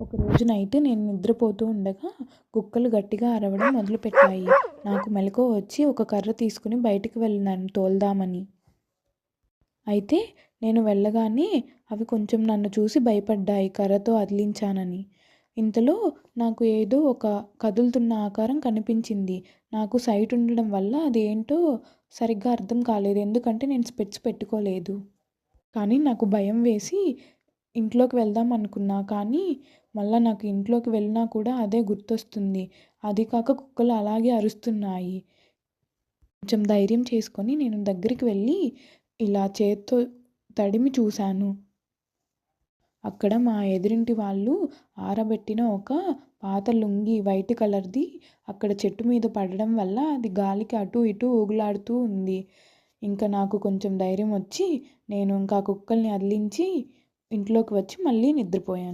ఒకరోజు నైట్ నేను నిద్రపోతూ ఉండగా కుక్కలు గట్టిగా అరవడం మొదలుపెట్టాయి. నాకు మెలకువ వచ్చి ఒక కర్ర తీసుకుని బయటికి వెళ్ళినాను తోలుదామని. అయితే నేను వెళ్ళగానే అవి కొంచెం నన్ను చూసి భయపడ్డాయి కర్రతో అదిలించానని. ఇంతలో నాకు ఏదో ఒక కదులుతున్న ఆకారం కనిపించింది. నాకు సైట్ ఉండడం వల్ల అది ఏంటో సరిగ్గా అర్థం కాలేదు. ఎందుకంటే నేను స్పెట్స్ పెట్టుకోలేదు. కానీ నాకు భయం వేసి ఇంట్లోకి వెళ్దాం అనుకున్నా కానీ మళ్ళీ నాకు ఇంట్లోకి వెళ్ళినా కూడా అదే గుర్తొస్తుంది. అది కాక కుక్కలు అలాగే అరుస్తున్నాయి. కొంచెం ధైర్యం చేసుకొని నేను దగ్గరికి వెళ్ళి ఇలా చేత్తో తడిమి చూశాను. అక్కడ మా ఎదురింటి వాళ్ళు ఆరబెట్టిన ఒక పాత లుంగీ వైట్ కలర్ది అక్కడ చెట్టు మీద పడడం వల్ల అది గాలికి అటు ఇటు ఊగులాడుతూ ఉంది. ఇంకా నాకు కొంచెం ధైర్యం వచ్చి నేను ఇంకా కుక్కల్ని అదిలించి ఇంట్లోకి వచ్చి మళ్ళీ నిద్రపోయాను.